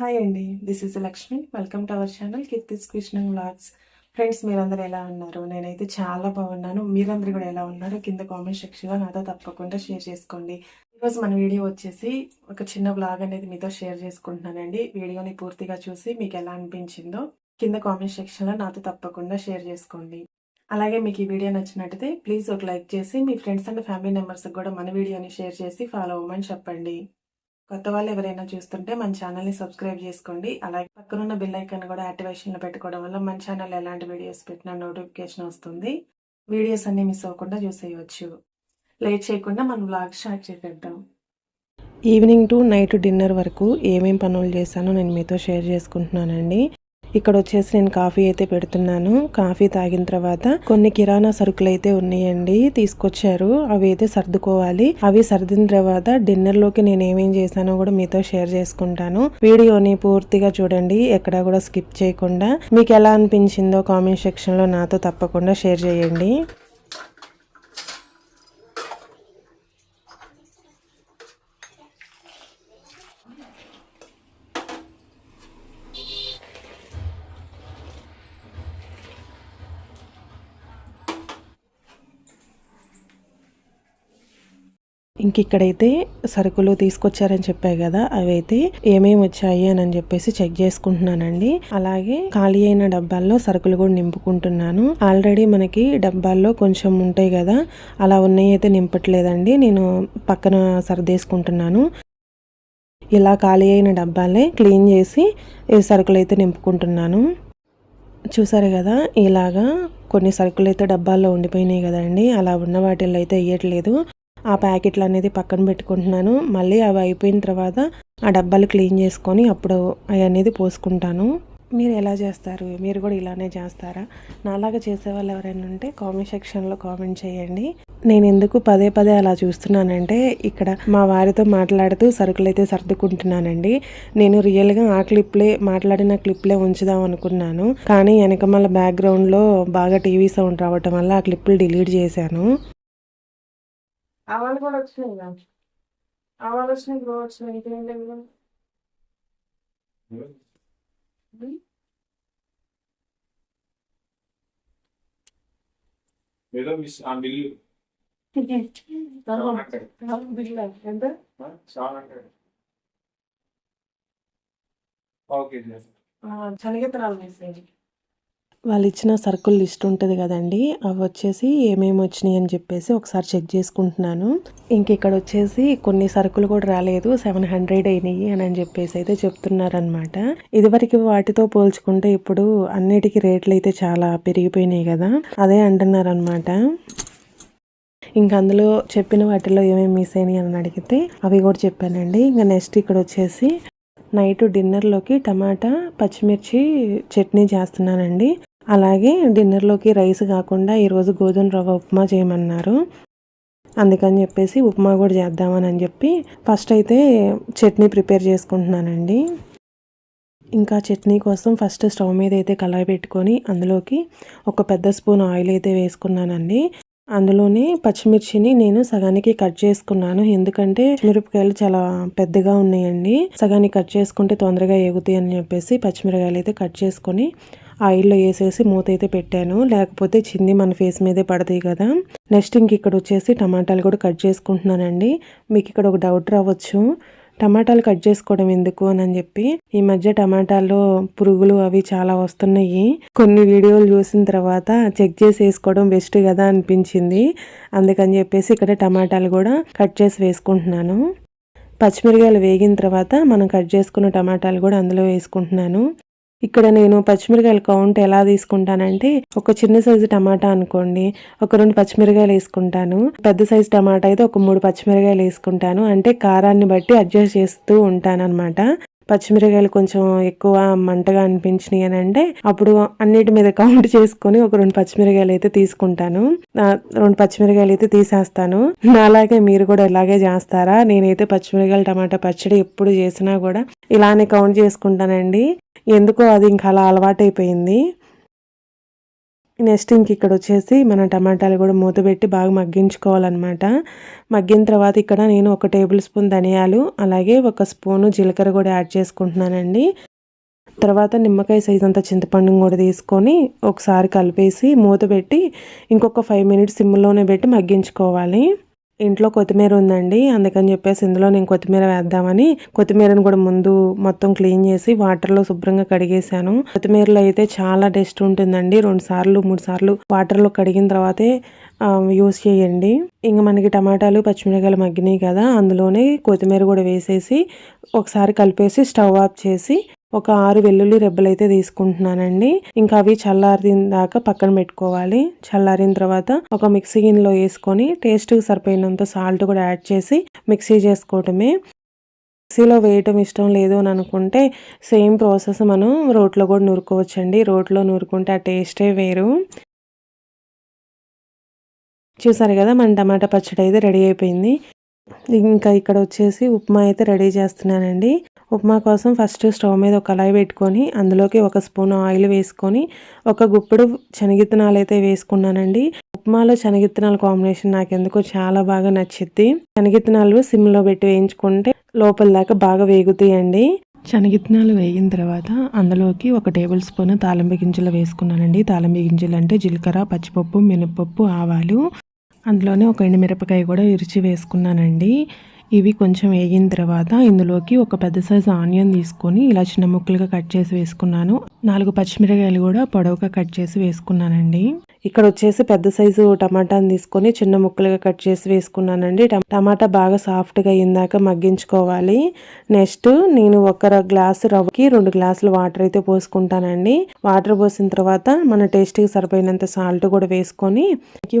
Hi అండి this is Lakshmi. Welcome to our channel Keerthi's Krishna vlogs friends మీరందరూ ఎలా ఉన్నారు? నేనైతే చాలా బాగున్నాను. మీరందరూ కూడా ఎలా ఉన్నారు? కింద కామెంట్ సెక్షన్లో నాతో తప్పకుండా షేర్ చేసుకోండి. ఈరోజు మన వీడియో వచ్చేసి ఒక చిన్న బ్లాగ్ అనేది మీతో షేర్ చేసుకుంటున్నానండి. వీడియోని పూర్తిగా చూసి మీకు ఎలా అనిపించిందో కింద కామెంట్ సెక్షన్లో నాతో తప్పకుండా షేర్ చేసుకోండి. అలాగే మీకు ఈ వీడియో నచ్చినట్టయితే ప్లీజ్ ఒక లైక్ చేసి మీ ఫ్రెండ్స్ అండ్ ఫ్యామిలీ మెంబర్స్కి కూడా మన వీడియోని షేర్ చేసి ఫాలో అవ్వమని చెప్పండి. కొత్త వాళ్ళు ఎవరైనా చూస్తుంటే మన ఛానల్ని సబ్స్క్రైబ్ చేసుకోండి. అలాగే పక్కనున్న బిల్ ఐకాన్ కూడా యాక్టివేషన్లో పెట్టుకోవడం వల్ల మన ఛానల్ ఎలాంటి వీడియోస్ పెట్టినా నోటిఫికేషన్ వస్తుంది. వీడియోస్ అన్ని మిస్ అవ్వకుండా చూసేయవచ్చు లేట్ చేయకుండా మనం బ్లాగ్ స్టార్ట్ చేసేద్దాం. ఈవినింగ్ టు నైట్ డిన్నర్ వరకు ఏమేం పనులు చేశానో నేను మీతో షేర్ చేసుకుంటున్నానండి. ఇక్కడ వచ్చేసి నేను కాఫీ అయితే పెడుతున్నాను. కాఫీ తాగిన తర్వాత కొన్ని కిరాణా సరుకులు అయితే ఉన్నాయండి. తీసుకొచ్చారు. అవి అయితే సర్దుకోవాలి. అవి సర్దిన తర్వాత డిన్నర్లోకి నేను ఏమేం చేశానో కూడా మీతో షేర్ చేసుకుంటాను. వీడియోని పూర్తిగా చూడండి. ఎక్కడా కూడా స్కిప్ చేయకుండా. మీకు ఎలా అనిపించిందో కామెంట్ సెక్షన్లో నాతో తప్పకుండా షేర్ చేయండి. ఇంక ఇక్కడైతే సరుకులు తీసుకొచ్చారని చెప్పాయి కదా అవి అయితే ఏమేమి వచ్చాయి అని చెప్పేసి చెక్ చేసుకుంటున్నానండి. అలాగే ఖాళీ అయిన డబ్బాల్లో సరుకులు కూడా నింపుకుంటున్నాను. ఆల్రెడీ మనకి డబ్బాల్లో కొంచెం ఉంటాయి కదా అలా ఉన్నాయి అయితే నింపట్లేదండి. నేను పక్కన సర్దేసుకుంటున్నాను. ఇలా ఖాళీ అయిన డబ్బాలే క్లీన్ చేసి ఈ సరుకులు అయితే నింపుకుంటున్నాను. చూసారు కదా ఇలాగా కొన్ని సరుకులు అయితే డబ్బాల్లో ఉండిపోయినాయి కదండి. అలా ఉన్న వాటిల్లో అయితే వేయట్లేదు. ఆ ప్యాకెట్లు అనేది పక్కన పెట్టుకుంటున్నాను. మళ్ళీ అవి అయిపోయిన తర్వాత ఆ డబ్బాలు క్లీన్ చేసుకొని అప్పుడు అవి అనేది పోసుకుంటాను. మీరు ఎలా చేస్తారు? మీరు కూడా ఇలానే చేస్తారా? నాలాగా చేసే వాళ్ళు ఎవరైనా ఉంటే కామెంట్ సెక్షన్లో కామెంట్ చేయండి. నేను ఎందుకు పదే పదే అలా చూస్తున్నానంటే ఇక్కడ మా వారితో మాట్లాడుతూ సరుకులు అయితే సర్దుకుంటున్నానండి. నేను రియల్గా ఆ క్లిప్లే మాట్లాడిన క్లిప్లే ఉంచుదాం అనుకున్నాను. కానీ వెనక మళ్ళీ బ్యాక్గ్రౌండ్లో బాగా టీవీ సౌండ్ రావటం వల్ల ఆ క్లిప్లు డిలీట్ చేశాను. ఆవాలు కూడా వచ్చినాయి కదా ఆవాలు వచ్చినాయి గ్రో వచ్చినాయి ఇంకేం లేవు ఏదో మిస్ ఆ బిల్లు ఎంత చాలా ఓకే శనగెత్తనాలు వేసేది వాళ్ళు ఇచ్చిన సర్కుల్ లిస్ట్ ఉంటుంది కదండి అవి వచ్చేసి ఏమేమి వచ్చినాయి అని చెప్పేసి ఒకసారి చెక్ చేసుకుంటున్నాను. ఇంక ఇక్కడ వచ్చేసి కొన్ని సరుకులు కూడా రాలేదు సెవెన్ హండ్రెడ్ అయినాయి అని అని చెప్పేసి అయితే చెప్తున్నారనమాట ఇదివరకు వాటితో పోల్చుకుంటే ఇప్పుడు అన్నిటికీ రేట్లు అయితే చాలా పెరిగిపోయినాయి కదా అదే అంటున్నారనమాట ఇంకా అందులో చెప్పిన వాటిలో ఏమేమి మిస్ అయినాయి అని అడిగితే అవి కూడా చెప్పానండి. ఇంకా నెక్స్ట్ ఇక్కడ వచ్చేసి నైట్ డిన్నర్లోకి టమాటా పచ్చిమిర్చి చట్నీ చేస్తున్నానండి. అలాగే డిన్నర్లోకి రైస్ కాకుండా ఈరోజు గోధుమ రవ్వ ఉప్మా చేయమన్నారు. అందుకని చెప్పేసి ఉప్మా కూడా చేద్దామని అని చెప్పి ఫస్ట్ అయితే చట్నీ ప్రిపేర్ చేసుకుంటున్నానండి. ఇంకా చట్నీ కోసం ఫస్ట్ స్టవ్ మీద అయితే కళాయి పెట్టుకొని అందులోకి ఒక పెద్ద స్పూన్ ఆయిల్ అయితే వేసుకున్నానండి. అందులోనే పచ్చిమిర్చిని నేను సగానికి కట్ చేసుకున్నాను. ఎందుకంటే మిరపకాయలు చాలా పెద్దగా ఉన్నాయండి. సగానికి కట్ చేసుకుంటే తొందరగా ఎగుతాయి అని చెప్పేసి పచ్చిమిరకాయలు అయితే కట్ చేసుకొని ఆయిల్లో వేసేసి మూత అయితే పెట్టాను. లేకపోతే చింది మన ఫేస్ మీదే పడతాయి కదా. నెక్స్ట్ ఇంక ఇక్కడ వచ్చేసి టమాటాలు కూడా కట్ చేసుకుంటున్నానండి. మీకు ఇక్కడ ఒక డౌట్ రావచ్చు. టమాటాలు కట్ చేసుకోవడం ఎందుకు అని చెప్పి ఈ మధ్య టమాటాల్లో పురుగులు అవి చాలా వస్తున్నాయి. కొన్ని వీడియోలు చూసిన తర్వాత చెక్ చేసి వేసుకోవడం బెస్ట్ కదా అనిపించింది. అందుకని చెప్పేసి ఇక్కడ టమాటాలు కూడా కట్ చేసి వేసుకుంటున్నాను. పచ్చిమిరకాయలు వేగిన తర్వాత మనం కట్ చేసుకున్న టమాటాలు కూడా అందులో వేసుకుంటున్నాను. ఇక్కడ నేను పచ్చిమిరకాయల కౌంట్ ఎలా తీసుకుంటానంటే ఒక చిన్న సైజు టమాటా అనుకోండి ఒక రెండు పచ్చిమిరకాయలు వేసుకుంటాను. పెద్ద సైజు టమాటా అయితే ఒక మూడు పచ్చిమిరకాయలు వేసుకుంటాను. అంటే కారాన్ని బట్టి అడ్జస్ట్ చేస్తూ ఉంటాను అనమాట పచ్చిమిరకాయలు కొంచెం ఎక్కువ మంటగా అనిపించినాయి అని అంటే అప్పుడు అన్నిటి మీద కౌంట్ చేసుకొని ఒక రెండు పచ్చిమిరకాయలు అయితే తీసుకుంటాను. రెండు పచ్చిమిరకాయలు అయితే తీసేస్తాను. అలాగే మీరు కూడా ఇలాగే చేస్తారా? నేనైతే పచ్చిమిరకాయలు టమాటా పచ్చడి ఎప్పుడు చేసినా కూడా ఇలానే కౌంట్ చేసుకుంటానండి. ఎందుకో అది ఇంకా అలా అలవాటైపోయింది. నెక్స్ట్ ఇంక ఇక్కడ వచ్చేసి మన టమాటాలు కూడా మూత పెట్టి బాగా మగ్గించుకోవాలన్నమాట. మగ్గిన తర్వాత ఇక్కడ నేను ఒక టేబుల్ స్పూన్ ధనియాలు అలాగే ఒక స్పూను జీలకర్ర కూడా యాడ్ చేసుకుంటున్నానండి. తర్వాత నిమ్మకాయ సైజ్ అంత చింతపండుని కూడా తీసుకొని ఒకసారి కలిపేసి మూత పెట్టి ఇంకొక ఫైవ్ మినిట్స్ సిమ్లోనే పెట్టి మగ్గించుకోవాలి. ఇంట్లో కొత్తిమీర ఉందండి. అందుకని చెప్పేసి ఇందులో నేను కొత్తిమీర వేద్దామని కొత్తిమీరను కూడా ముందు మొత్తం క్లీన్ చేసి వాటర్లో శుభ్రంగా కడిగేశాను. కొత్తిమీరలో అయితే చాలా టేస్ట్ ఉంటుందండి. రెండు సార్లు మూడు సార్లు వాటర్లో కడిగిన తర్వాతే యూస్ చేయండి. ఇంకా మనకి టమాటాలు పచ్చిమిరకాయలు మగ్గినాయి కదా అందులోనే కొత్తిమీర కూడా వేసేసి ఒకసారి కలిపేసి స్టవ్ ఆఫ్ చేసి ఒక ఆరు వెల్లుల్లి రెబ్బలు అయితే తీసుకుంటున్నానండి. ఇంకా అవి చల్లారిన దాకా పక్కన పెట్టుకోవాలి. చల్లారిన తర్వాత ఒక మిక్సీ గిన్నెలో వేసుకొని టేస్ట్కి సరిపోయినంత సాల్ట్ కూడా యాడ్ చేసి మిక్సీ చేసుకోవటమే. మిక్సీలో వేయటం ఇష్టం లేదు అని అనుకుంటే సేమ్ ప్రాసెస్ మనం రోట్లో కూడా నూరుకోవచ్చండి. రోట్లో నూరుకుంటే ఆ టేస్టే వేరు. చూసారు కదా మన టమాటా పచ్చడి అయితే రెడీ అయిపోయింది. ఇంకా ఇక్కడ వచ్చేసి ఉప్మా అయితే రెడీ చేస్తున్నానండి. ఉప్మా కోసం ఫస్ట్ స్టవ్ మీద ఒక కళాయి పెట్టుకొని అందులోకి ఒక స్పూన్ ఆయిల్ వేసుకొని ఒక గుప్పుడు శనగిత్తనాలు అయితే వేసుకున్నానండి. ఉప్మాలో శనగిత్తనాల కాంబినేషన్ నాకు ఎందుకో చాలా బాగా నచ్చిద్ది శనగిత్తనాలు సిమ్లో పెట్టి వేయించుకుంటే లోపల దాకా బాగా వేగుతాయండి. శనగిత్తనాలు వేగిన తర్వాత అందులోకి ఒక టేబుల్ స్పూన్ తాలింపు గింజలు వేసుకున్నానండి. తాలింపు గింజలు అంటే జీలకర్ర పచ్చిపప్పు మినపప్పు ఆవాలు అందులోనే ఒక ఎండుమిరపకాయ కూడా ఇరిచి వేసుకున్నానండి. ఇవి కొంచెం వేగిన తర్వాత ఇందులోకి ఒక పెద్ద సైజు ఆనియన్ తీసుకొని ఇలా చిన్న ముక్కలుగా కట్ చేసి వేసుకున్నాను. నాలుగు పచ్చిమిరకాయలు కూడా పొడవుగా కట్ చేసి వేసుకున్నానండి. ఇక్కడ వచ్చేసి పెద్ద సైజు టమాటాని తీసుకొని చిన్న ముక్కలుగా కట్ చేసి వేసుకున్నానండి. టమాటా బాగా సాఫ్ట్గా అయ్యిందాక మగ్గించుకోవాలి. నెక్స్ట్ నేను ఒక గ్లాసు రవ్వకి రెండు గ్లాసులు వాటర్ అయితే పోసుకుంటానండి. వాటర్ పోసిన తర్వాత మన టేస్ట్కి సరిపోయినంత సాల్ట్ కూడా వేసుకొని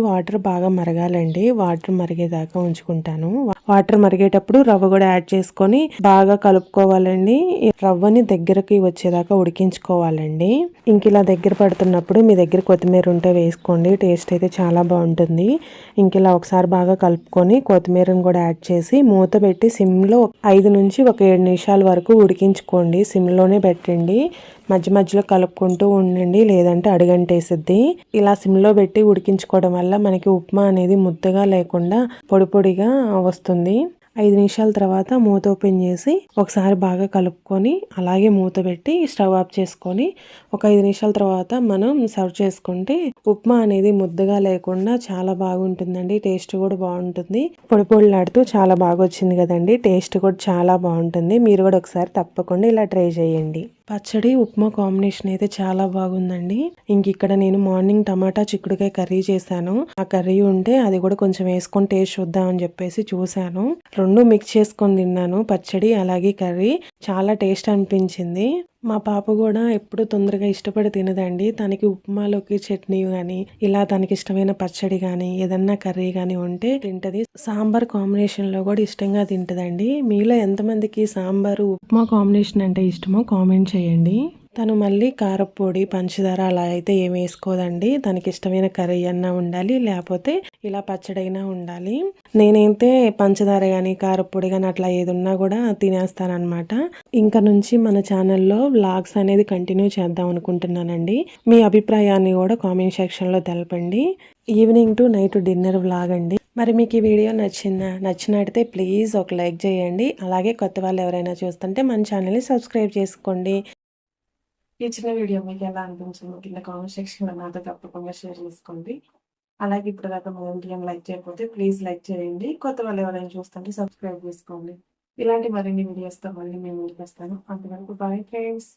వాటర్ బాగా మరగాలండి. వాటర్ మరిగేదాకా ఉంచుకుంటాను. వాటర్ మరిగేటప్పుడు రవ్వ కూడా యాడ్ చేసుకొని బాగా కలుపుకోవాలండి. రవ్వని దగ్గరకి వచ్చేదాకా ఉడికించుకోవాలండి. ఇంక ఇలా దగ్గర పడుతున్నప్పుడు మీ దగ్గర కొత్తిమీర ఉంటే తీసుకోండి. టేస్ట్ అయితే చాలా బాగుంటుంది. ఇంక ఇలా ఒకసారి బాగా కలుపుకొని కొత్తిమీరను కూడా యాడ్ చేసి మూత పెట్టి సిమ్లో ఐదు నుంచి ఒక ఏడు నిమిషాల వరకు ఉడికించుకోండి. సిమ్లోనే పెట్టండి. మధ్య మధ్యలో కలుపుకుంటూ ఉండండి. లేదంటే అడుగంటేసిద్ది. ఇలా సిమ్లో పెట్టి ఉడికించుకోవడం వల్ల మనకి ఉప్మా అనేది ముద్దగా లేకుండా పొడి పొడిగా వస్తుంది. ఐదు నిమిషాల తర్వాత మూత ఓపెన్ చేసి ఒకసారి బాగా కలుపుకొని అలాగే మూత పెట్టి స్టవ్ ఆఫ్ చేసుకొని ఒక ఐదు నిమిషాల తర్వాత మనం సర్వ్ చేసుకుంటే ఉప్మా అనేది ముద్దగా లేకుండా చాలా బాగుంటుందండి. టేస్ట్ కూడా బాగుంటుంది. పొడి పొడిలాడుతూ చాలా బాగా వచ్చింది కదండి. టేస్ట్ కూడా చాలా బాగుంటుంది. మీరు కూడా ఒకసారి తప్పకుండా ఇలా ట్రై చేయండి. పచ్చడి ఉప్మా కాంబినేషన్ అయితే చాలా బాగుందండి. ఇంక ఇక్కడ నేను మార్నింగ్ టమాటా చిక్కుడుకాయ కర్రీ చేశాను. ఆ కర్రీ ఉంటే అది కూడా కొంచెం వేసుకొని టేస్ట్ చూద్దామని చెప్పేసి చూశాను. రెండు మిక్స్ చేసుకొని తిన్నాను పచ్చడి అలాగే కర్రీ. చాలా టేస్ట్ అనిపించింది. మా పాప కూడా ఎప్పుడు తొందరగా ఇష్టపడి తినదండి. తనకి ఉప్మాలోకి చట్నీ కానీ ఇలా తనకి ఇష్టమైన పచ్చడి కానీ ఏదన్నా కర్రీ కానీ ఉంటే తింటది. సాంబార్ కాంబినేషన్లో కూడా ఇష్టంగా తింటదండి. మీలో ఎంతమందికి సాంబారు ఉప్మా కాంబినేషన్ అంటే ఇష్టమో కామెంట్ చేయండి. తను మళ్ళీ కారపొడి పంచదార అలా అయితే ఏం వేసుకోదండి. తనకి ఇష్టమైన కర్రీ అన్నా ఉండాలి లేకపోతే ఇలా పచ్చడైనా ఉండాలి. నేనైతే పంచదార కానీ కారపొడి కానీ అట్లా ఏదున్నా కూడా తినేస్తానమాట ఇంకా నుంచి మన ఛానల్లో వ్లాగ్స్ అనేది కంటిన్యూ చేద్దాం అనుకుంటున్నానండి. మీ అభిప్రాయాన్ని కూడా కామెంట్ సెక్షన్లో తెలపండి. Evening to night dinner vlog అండి. మరి మీకు ఈ వీడియో నచ్చిందా? నచ్చినట్టయితే ప్లీజ్ ఒక లైక్ చేయండి. అలాగే కొత్త వాళ్ళు ఎవరైనా చూస్తుంటే మన ఛానల్ని సబ్స్క్రైబ్ చేసుకోండి. ఈ చిన్న వీడియో మీకు ఎలా అనిపించింది కింద కామెంట్ సెక్షన్లో నాతో తప్పకుండా షేర్ చేసుకోండి. అలాగే ఇప్పుడు దాకా మా వీడియోని లైక్ చేయకపోతే ప్లీజ్ లైక్ చేయండి. కొత్త వాళ్ళు ఎవరైనా చూస్తుంటే సబ్స్క్రైబ్ చేసుకోండి. ఇలాంటి మరిన్ని వీడియోస్తో మళ్ళీ మేము ముందుకు వస్తాను. అంతవరకు బాయ్ ఫ్రెండ్స్